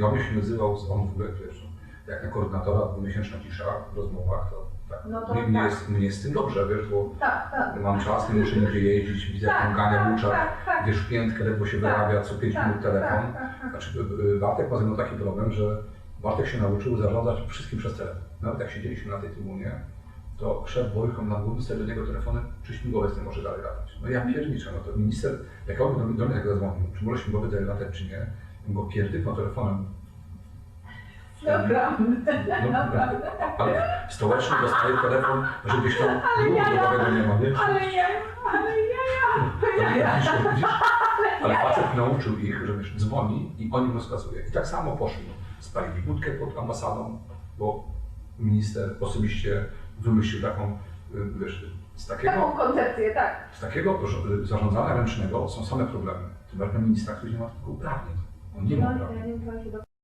Do mnie się nazywał z on w ogóle wiesz, jak na koordynatora dwumiesięczna cisza w rozmowach, to tak. No to mnie, tak. jest, mnie jest z tym dobrze, wiesz, bo Tak, tak. mam czas, nie muszę nigdzie jeździć, widzę Tak, on gania tak, tak, tak. wiesz, piętkę ledwo się Tak, wyrabia, co 5 tak, minut telefon. Znaczy, y, y, Bartek ma ze mną taki problem, że Bartek się nauczył zarządzać wszystkim przez telefon. Nawet jak siedzieliśmy na tej trybunie, to szef Wojkom na sobie do niego telefonem, czy śmigłowiec nie może dalej latać. No ja pierniczę, no to minister, jak on do mnie tak zadzwonił, czy może śmigłowiec dalej latać, czy nie, ja go pierdyknął telefonem. Naprawdę, No, naprawdę. Ale stołeczny dostaje telefon, że gdzieś tam Ale ruchu ja- drogowego nie ma, wiesz? Ale ja, ale ja, Ale ja, widzisz, ja. widzisz? Ale facet nauczył ich, że wiesz, dzwoni i on im rozkazuje. I tak samo poszli. Spalili budkę pod ambasadą, bo minister osobiście wymyślił taką, y, wiesz, z Taką takiego, koncepcję, tak. z takiego zarządzania ręcznego są same problemy. Tym bardziej ministra, który nie ma tylko uprawnień. On nie ma No,